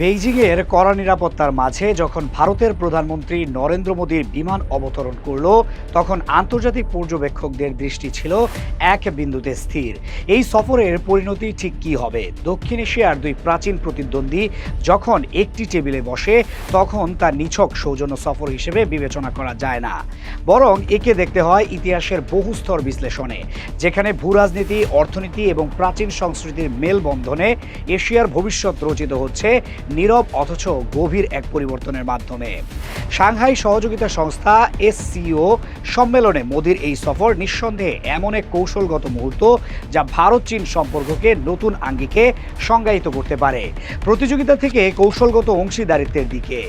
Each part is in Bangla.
বেইজিংয়ের কড়া নিরাপত্তার মাঝে যখন ভারতের প্রধানমন্ত্রী নরেন্দ্র মোদীর বিমান অবতরণ করল, তখন আন্তর্জাতিক পর্যবেক্ষকদের দৃষ্টি ছিল এক বিন্দুতে স্থির। এই সফরের পরিণতি ঠিক কী হবে? দক্ষিণ এশিয়ার দুই প্রাচীন প্রতিদ্বন্দ্বী যখন একটি টেবিলে বসে, তখন তা নিছক সৌজন্য সফর হিসেবে বিবেচনা করা যায় না। বরং একে দেখতে হয় ইতিহাসের বহু স্তর বিশ্লেষণে, যেখানে ভূরাজনীতি, অর্থনীতি এবং প্রাচীন সংস্কৃতির মেলবন্ধনে এশিয়ার ভবিষ্যৎ রচিত হচ্ছে নীরব অথচ গভীর এক পরিবর্তনের মাধ্যমে। সাংহাই সহযোগিতা সংস্থা এসসিও সম্মেলনে মোদির এই সফর নিঃসন্দেহে এমন এক কৌশলগত মুহূর্ত যা ভারত চীন সম্পর্ককে নতুন আঙ্গিকে সংজ্ঞায়িত করতে পারে। প্রতিযোগিতা থেকে কৌশলগত অংশীদারিত্বের দিকে।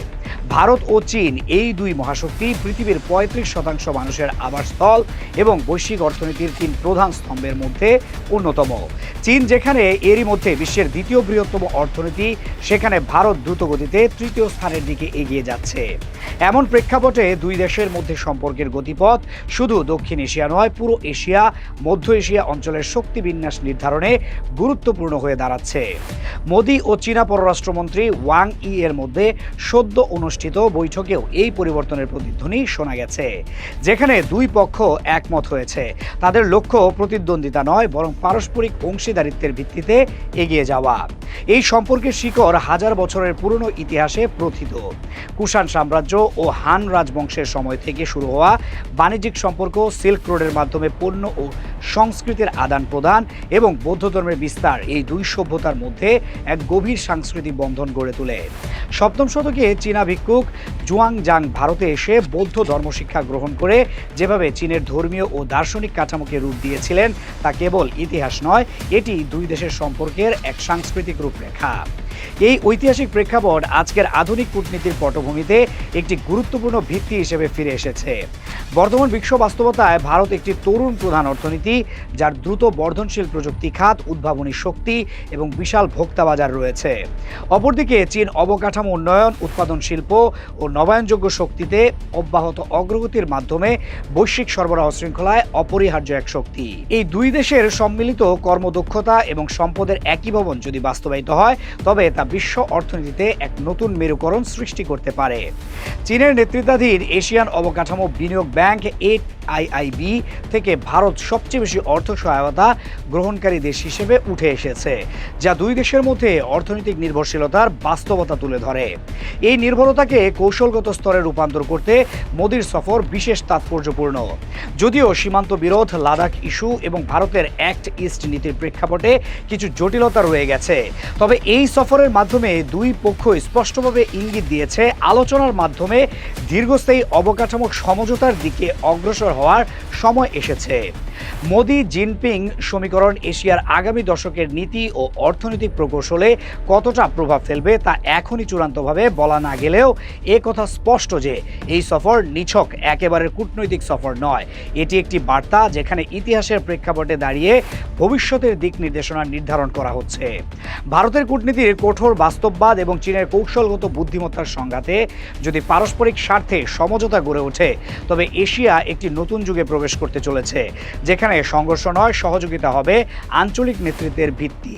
ভারত ও চীন এই দুই মহাশক্তি পৃথিবীর পঁয়ত্রিশ শতাংশ মানুষের আবাসস্থল এবং বৈশ্বিক অর্থনীতির তিন প্রধান স্তম্ভের মধ্যে অন্যতম। চীন যেখানে এরই মধ্যে বিশ্বের দ্বিতীয় বৃহত্তম অর্থনীতি, সেখানে ভারত দ্রুতগতিতে তৃতীয় স্থানের দিকে এগিয়ে যাচ্ছে। এমন প্রেক্ষাপটে দুই দেশের মধ্যে সম্পর্কের গতিপথ শুধু দক্ষিণ এশিয়া নয়, পুরো এশিয়া, মধ্য এশিয়া অঞ্চলের শক্তি বিন্যাস নির্ধারণে গুরুত্বপূর্ণ হয়ে দাঁড়াচ্ছে। মোদি ও চীনা পররাষ্ট্রমন্ত্রী ওয়াং ই এর মধ্যে সদ্য অনুষ্ঠিত বৈঠকেও এই পরিবর্তনের প্রতিধ্বনি শোনা গেছে, যেখানে দুই পক্ষ একমত হয়েছে। তাদের লক্ষ্য প্রতিদ্বন্দ্বিতা নয়, বরং পারস্পরিক অংশীদারিত্বের ভিত্তিতে এগিয়ে যাওয়া। এই সম্পর্কের শিকড় হাজার বছরের পুরনো ইতিহাসে প্রথিত। কুষাণ সাম্রাজ্য ও হান রাজবংশের সময় থেকে শুরু হওয়া বাণিজ্যিক সম্পর্ক, সিল্ক রোডের মাধ্যমে পণ্য ও সংস্কৃতির আদান প্রদান এবং বৌদ্ধ ধর্মের বিস্তার এই দুই সভ্যতার মধ্যে এক গভীর সাংস্কৃতিক বন্ধন গড়ে তোলে। সপ্তম শতকে চীনা ভিক্ষুক জুয়াং জাং ভারতে এসে বৌদ্ধ ধর্মশিক্ষা গ্রহণ করে যেভাবে চীনের ধর্মীয় ও দার্শনিক কাঠামোকে রূপ দিয়েছিলেন, তা কেবল ইতিহাস নয়, এটি দুই দেশের সম্পর্কের এক সাংস্কৃতিক রূপরেখা। এই ঐতিহাসিক প্রেক্ষাপট আজকের আধুনিক কূটনীতির পটভূমিতে একটি গুরুত্বপূর্ণ ভিত্তি হিসেবে ফিরে এসেছে। বর্তমান বিশ্ব বাস্তবতায় ভারত একটি তরুণ প্রধান অর্থনীতি, যার দ্রুত বর্ধনশীল প্রযুক্তি খাত, উদ্ভাবনী শক্তি এবং বিশাল ভোক্তা বাজার রয়েছে। অপরদিকে চীন অবকাঠামো উন্নয়ন, উৎপাদন শিল্প ও নবায়নযোগ্য শক্তিতে অব্যাহত অগ্রগতির মাধ্যমে বৈশ্বিক সরবরাহ শৃঙ্খলায় অপরিহার্য এক শক্তি। এই দুই দেশের সম্মিলিত কর্মদক্ষতা এবং সম্পদের একীভবন যদি বাস্তবায়িত হয়, তবে তা বিশ্ব অর্থনীতিতে এক নতুন মেরুকরণ সৃষ্টি করতে পারে। চীনের নেতৃত্বাধীন এশিয়ান অবকাঠামো বিনিয়োগ ব্যাংক এইট আইআইবি থেকে ভারত সবচেয়ে বেশি অর্থ সহায়তা গ্রহণকারী দেশ হিসেবে উঠে এসেছে, যা দুই দেশের মধ্যে অর্থনৈতিক নির্ভরশীলতার বাস্তবতা তুলে ধরে। এই নির্ভরতাকে কৌশলগত স্তরে রূপান্তর করতে মোদির সফর বিশেষ তাৎপর্যপূর্ণ। যদিও সীমান্ত বিরোধ, লাদাখ ইস্যু এবং ভারতের অ্যাক্ট ইস্ট নীতির প্রেক্ষাপটে কিছু জটিলতা রয়ে গেছে, তবে এই সফরের মাধ্যমে দুই পক্ষ স্পষ্টভাবে ইঙ্গিত দিয়েছে, আলোচনার মাধ্যমে দীর্ঘস্থায়ী অবকাঠামো সমঝোতার দিকে অগ্রসর হওয়ার সময় এসেছে। মোদি, জিনপিং সমীকরণ এশিয়ার আগামী দশকের নীতি ও অর্থনৈতিক প্রকৌশলে কতটা প্রভাব ফেলবে তা এখনই চূড়ান্তভাবে বলা না গেলেও এ কথা স্পষ্ট যে এই সফর নিছক, একেবারে কূটনৈতিক সফর নয়। এটি একটি বার্তা যেখানে ইতিহাসের প্রেক্ষাপটে দাঁড়িয়ে ভবিষ্যতের দিক নির্দেশনা নির্ধারণ করা হচ্ছে। ভারতের কূটনীতির কঠোর বাস্তববাদ এবং চীনের কৌশলগত বুদ্ধিমত্তার সংঘাতে যদি পারস্পরিক স্বার্থে সমঝোতা গড়ে ওঠে, তবে এশিয়া একটি নতুন যুগে প্রবেশ করতে চলেছে যেখানে সংঘর্ষ নয় সহযোগিতা হবে আঞ্চলিক নেতৃত্বের ভিত্তি।